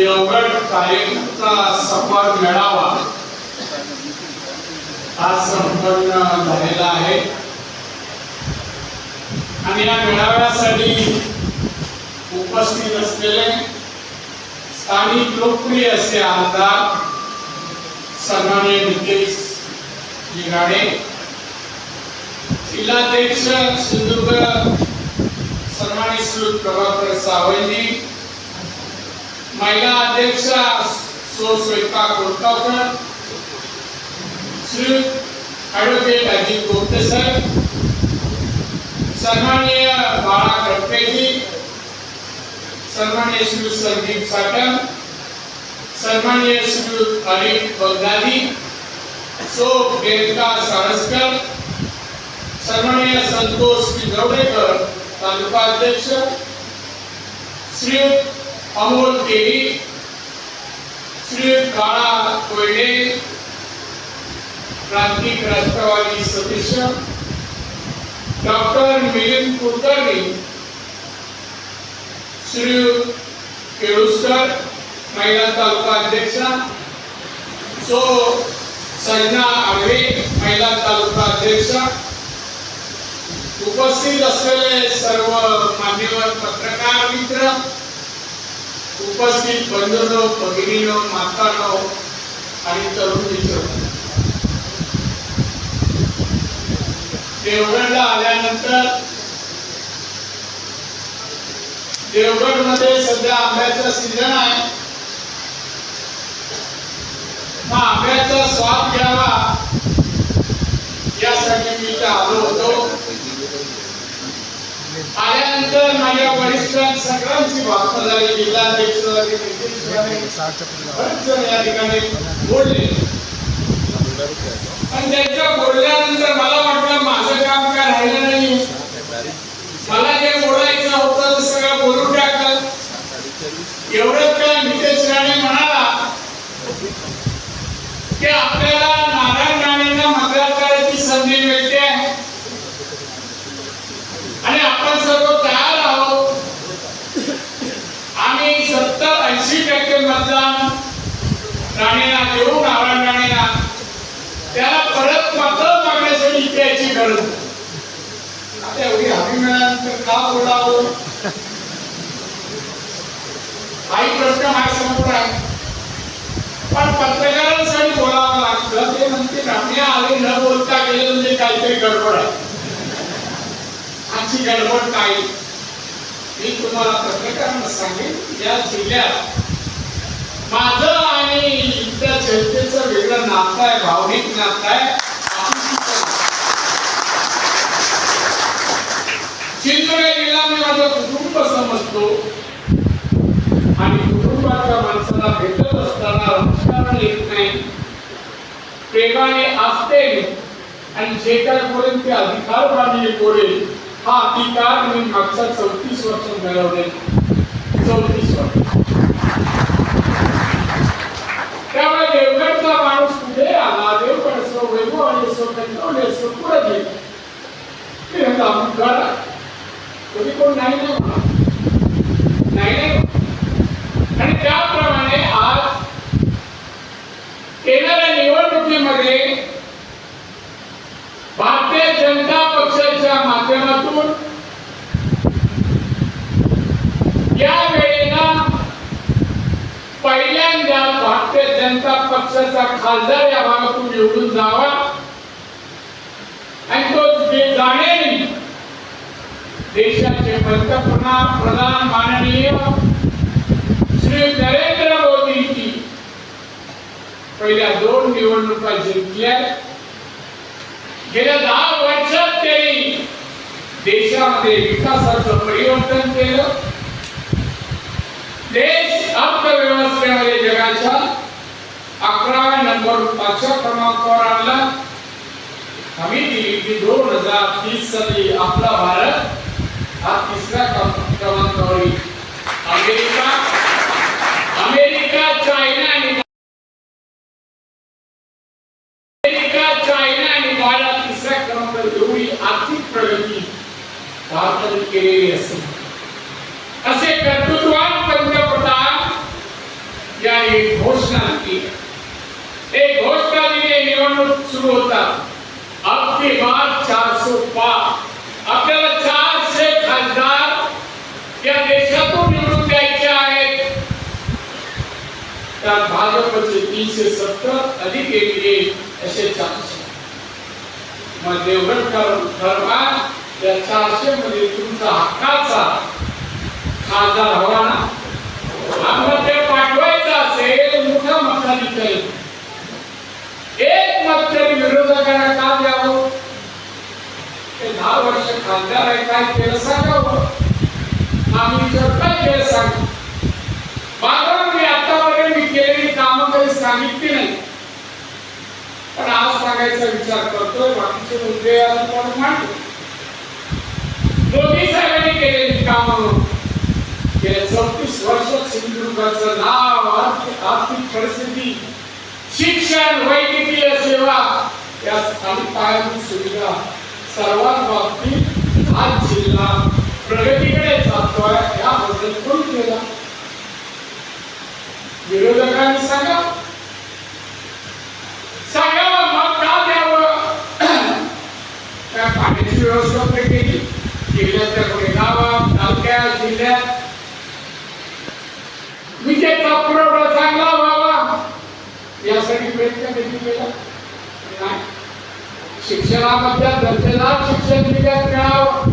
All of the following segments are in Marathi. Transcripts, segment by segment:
देवगड कार्यक्रमचा सफळ मेळावा आज संपन्न झालेला आहे. आणि या मेळाव्यासाठी उपस्थित असलेले स्थानिक लोकप्रिय असे आमदार सन्माननीय नितेश निगाडे जिल्हाध्यक्ष सिंधुदुर्ग सन्मानित श्री प्रभाकर सावंतजी महिला अध्यक्षा सो श्वेता कोटकावकर श्री ॲडव्होकेट अजित गोपते साहेब सन्माननीय बाळा गडपेजी सन्माननीय श्री संदीप साटम सन्माननीय श्री अनिल बगदादी सो गेटका सारस्कर सन्माननीय संतोष पिंजवडेकर तालुका अध्यक्ष श्री अमोल केली श्री काळा कोयडे प्रांतिक राष्ट्रवादी सदस्य डॉक्टर मिलिंद कुलकर्णी श्री केळुस्कर महिला तालुका अध्यक्षा सो संजना आडवे महिला तालुका अध्यक्षा उपस्थित असलेले सर्व मान्यवर पत्रकार मित्र उपस्थित बंधूंनो भगिनीनो मातांनो आणि तरुण मित्र. देवगडला आल्यानंतर देवगडमध्ये सध्या आंब्याचा सीझन आहे. मग आंब्याचा स्वाद घ्यावा. यासाठी मी इथे आलो होतो. आल्यानंतर माझ्या वरिष्ठां सगळ्यांची बातमी झाली जिल्हाध्यक्ष या ठिकाणी बोलले. आणि त्यांच्या बोलल्यानंतर मला वाटलं माझं काम काय राहिलं नाही. मला जे बोलायचं होतं ते सगळं बोलून टाकलं. एवढंच काय नितेश राणे म्हणाला की आपल्याला नारायण राणेंना मतदान करायची संधी मिळते आणि आपण सर्व तयार आहोत आम्ही सत्तर ऐंशी टक्के मतदान राणेला देऊ नारायण राणेला. त्याला परत मतदान मागण्यासाठी इथे यायची गरज आता एवढी हमी मिळाल्यानंतर का बोलावं? काही प्रश्न माझ्यासमोर आहे. पण पत्रकारांसाठी बोलावं लागतं. ते म्हणते राणे आले न बोलता गेले म्हणजे काहीतरी गडबड आहे. आजची गडबड काय? मी तुम्हाला पत्रकारांना सांगेन या जिल्ह्यात माझं आणि त्या जनतेचं वेगळं नातं आहे भावनिक नातं आहे. सिंधुदुर्ग मी माझं कुटुंब समजतो. आणि कुटुंबाच्या माणसाला भेटत असताना राजकारण येत नाही. प्रेमाने असते आणि जे काय बोलेल ते अधिकार मानले बोलेल हा अधिकार मी मागच्या चौतीस वर्ष मिळवले चौतीस वर्ष त्यामुळे देवगडचा माणूस कुठे आला देवगड असो वैभव असो कंटवले असो पुढे गेला ते म्हणतो आपण करा कधी कोण नाही नाही म्हणा नाही नाही म्हणा. आणि त्याप्रमाणे आज येणाऱ्या निवडणुकीमध्ये भारतीय जनता पक्षाच्या माध्यमातून या वेळेला पहिल्यांदा भारतीय जनता पक्षाचा खासदार या भागातून निवडून जावा. आणि तो जे जाण्याने देशाचे पंतप्रधान प्रधान माननीय श्री नरेंद्र मोदींची पहिल्या दोन निवडणुका जिंकल्या. गेल्या दहा वर्षात त्यांनी देशामध्ये विकासाचं परिवर्तन केलं. देश अर्थव्यवस्थेमध्ये जगाच्या अकरा नंबर पाचव्या क्रमांकावर आणला हमी दिली की दोन हजार तीस साली आपला भारत हा तिसऱ्या क्रमांकावर येईल. अमेरिका अमेरिका चायना आणि अमेरिका चायना आणि भारत तिसऱ्या क्रमांकावर एवढी आर्थिक प्रगती भारताने केलेली असेल असे कर्तृत्ववान पंतप्रधान निवडणूक सुरू होतात आपली की बात चारशे पाच आपल्याला चारशे खासदार या देशातून निवडून द्यायचे आहेत. त्यात भाजपचे तीनशे सत्तर अधिक एमपी असे चारशे. मग देवगडकर दरम्यान या चारशे मध्ये तुमचा हक्काचा खासदार हवा ना आम्हाला ते पाठवायचं असेल मोठ्या मताने करेल एक मत तरी काम द्यावं. ते दहा वर्ष खासदार आहे काय केलं सांगावं आम्ही जर काय केलं सांग. मात्र मी आतापर्यंत मी केलेली कामं कधी सांगितली नाही. पण आज सांगायचा विचार करतोय बाकीचे मुद्दे आपण मांडतो मोदी साहेबांनी केलेली कामं. गेल्या चौतीस वर्षात सिंधुदुर्गाचं नाव आर्थिक आर्थिक परिस्थिती शिक्षण वैद्यकीय सेवा या आणि पायाभूत सुविधा सर्वांबाबतीत हा जिल्हा प्रगतीकडे जातोय याबद्दल कोण केला विरोधकांनी सांगा. सांगावं मग का द्यावं? त्या पाण्याची व्यवस्था कुठे केली? जिल्ह्यातल्या कुठे गावात तालुक्यात जिल्ह्यात? विजेचा पुरवठा चांगला व्हावा? यासाठी प्रयत्न कधी केला? शिक्षणाबद्दल दर्जेदार शिक्षण जिल्ह्यात मिळावं.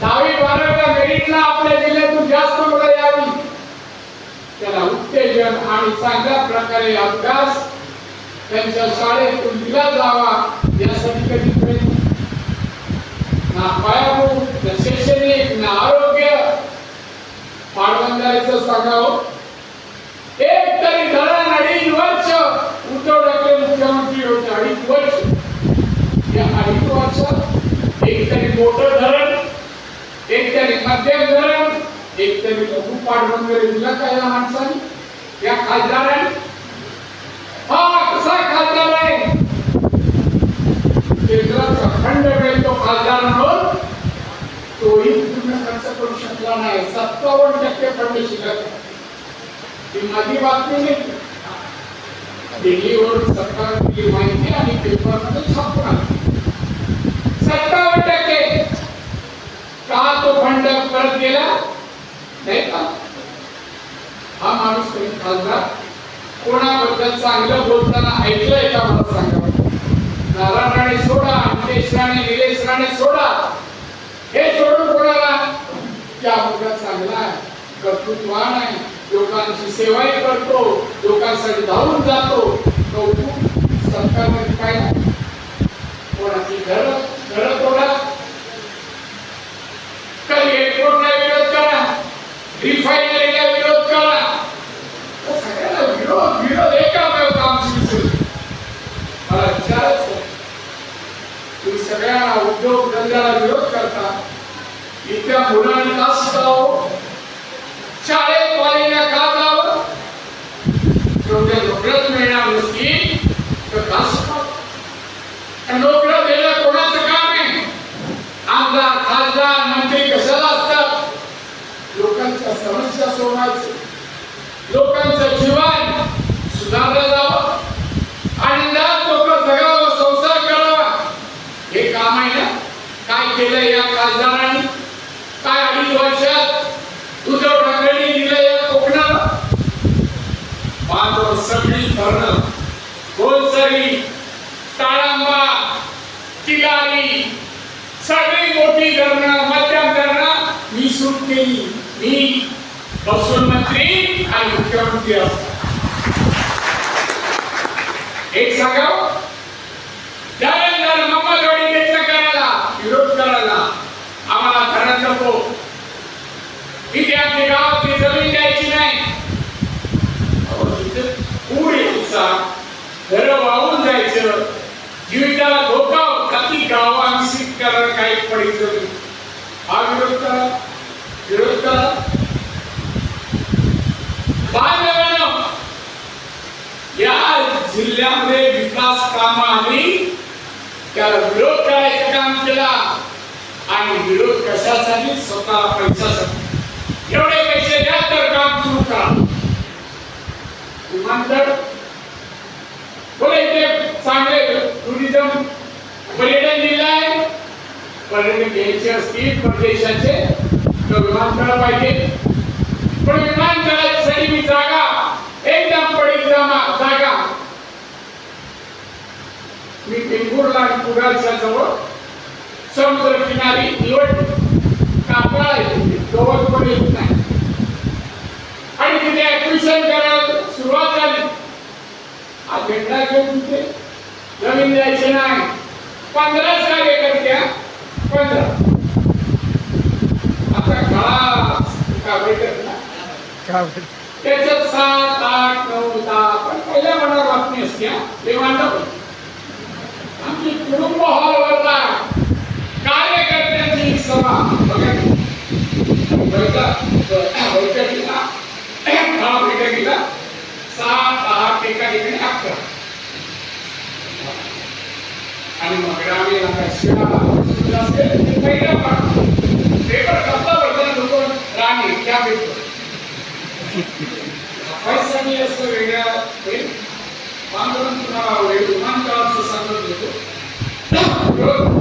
दहावी बारावीला मेरिटला आपल्या जिल्ह्यातून जास्त मुलं यावी. त्याला उत्तेजन आणि चांगल्या प्रकारे अभ्यास त्यांच्या शाळेतून दिला जावा यासाठी कधी प्रयत्न? ना पायाभूत ना शैक्षणिक ना आरोग्य. पाटबंधाऱ्याचं सांगावं एक तरी धरण अडीच वर्ष. उद्धव ठाकरे मुख्यमंत्री होते अडीच वर्ष. या अडीच एक तरी मोठं धरण एक तरी मध्यम धरण एक तरी लघु पाटबंधारे दिला का या माणसाने या खासदाराने. हा कसा खासदार आहे? केंद्राचा खंड वेळ तो खासदार म्हणून. तोही पूर्ण खर्च करू शकला नाही. सत्तावन्न टक्के फंड शिकत ही माझी बातमी नाही. दिल्लीवर सरकार दिली माहिती आणि पेपरमध्ये छापून आली सत्तावन्न टक्के. का तो फंड परत गेला नाही का? हा माणूस तरी खासदार कोणाबद्दल चांगलं बोलताना ऐकलंय का मला सांगा? नारायण राणे सोडा नितेश राणे निलेश राणे सोडा. हे सोडून कोणाला? त्या मुलगा चांगला आहे कर्तृत्वान आहे. लोकांची सेवाही करतो लोकांसाठी धावून जातो. कौतुक सरकारमध्ये काय नाही. कोणाची गरज घर तोडा कधी एअरपोर्टला विरोध करा रिफायनरीला विरोध करा. सगळ्याला विरोध विरोध एकामेव काम हो सुरू मला विचारायचं तुम्ही उद्योग धंद्याला विरोध करता इतक्या मुलांनी का शिकावं शाळेत कॉलेजला का जावं तेवढ्या नोकऱ्याच मिळणार नसतील तर का शिकावं आणि नोकऱ्या देणं कोणाचं काम आहे आमदार खासदार मंत्री कशाला असतात लोकांच्या समस्या सोडवायचं लोकांचं जीवन सुधारलं जावं आनंदात लोक जगावं संसार करावा हे काम आहे ना काय केलं या खासदारांनी? काय अडीच वर्षात उद्धव ठाकरेंनी दिलं या कोकणाला? पाच सगळी धरणं गोलसरी ताळांबा किलारी सगळी मोठी धरणं मध्यम धरणं मी सुरू केली. मी महसूल मंत्री आणि मुख्यमंत्री असतो एक सांगा त्यानंतर मम्माजोडी घेतलं करायला विरोध करायला आम्हाला धरण नको. इथे आमच्या गावातली जमीन द्यायची नाही. पूर यायचा घर वाहून जायचं. जीविताला धोका होता ती गावांशी कारण काही पडायचं नाही. हा विरोध करा. विरोध करा. या जिल्ह्यामध्ये विकास कामं आली त्याला विरोध करायचं काम केला. आणि विरोध कशासाठी? स्वतःला पैशासाठी. एवढे पैसे द्या तर काम सुरू करा. विमानतळ बोलायचे चांगले टुरिझम पर्यटन जिल्हा आहे. पर्यटन घ्यायचे असतील परदेशाचे तर विमानतळ पाहिजे. पण विमानतळासाठी मी जागा एकदम पडेल जागा. मी पेंगुरला पुराच्या जवळ समुद्र किनारी निवड तिथे, गवत पण येत नाही आणि तिथे ऍडमिशन करायला सुरुवात झाली. हा झेंडा घेऊन तिथे जमीन द्यायची नाही. पंधरा कार्यकर्त्या पंधरा. आता काळा का बैठक ना त्याच्यात सात आठ नऊ दहा पण पहिल्या मनावर बातमी असते ते मांडव आमची कुटुंब हॉलवरला सात आठ एका ठिकाणी अकरा. आणि मग ग्रामीण आता असेल ते पहिला पाठ. पेपर कसला वर्धन राणी त्या पेपर असं वेगळ्या होईल. पांडुरंग तुम्हाला आवडेल. विमानतळाचं सांगत होतो विरोध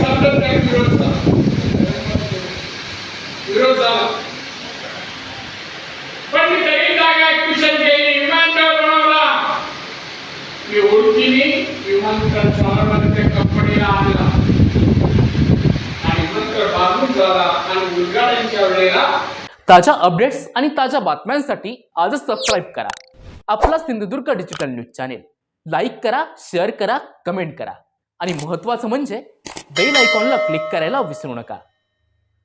सातत्याने विरोध झाला विरोध झाला पण मी तरी जागा ऍडमिशन केली विमानतळ बनवला. मी ओळखीने विमानतळ चालवणाऱ्या कंपनीला आणला. आणि नंतर बांधून झाला आणि उद्घाटनच्या वेळेला. ताज्या अपडेट्स आणि ताज्या बातम्यांसाठी आजच सबस्क्राईब करा. आपला Sindhudurg digital news channel like करा शेअर करा कमेंट करा. आणि महत्त्वाचं म्हणजे बेल आयकॉनला क्लिक करायला विसरू नका.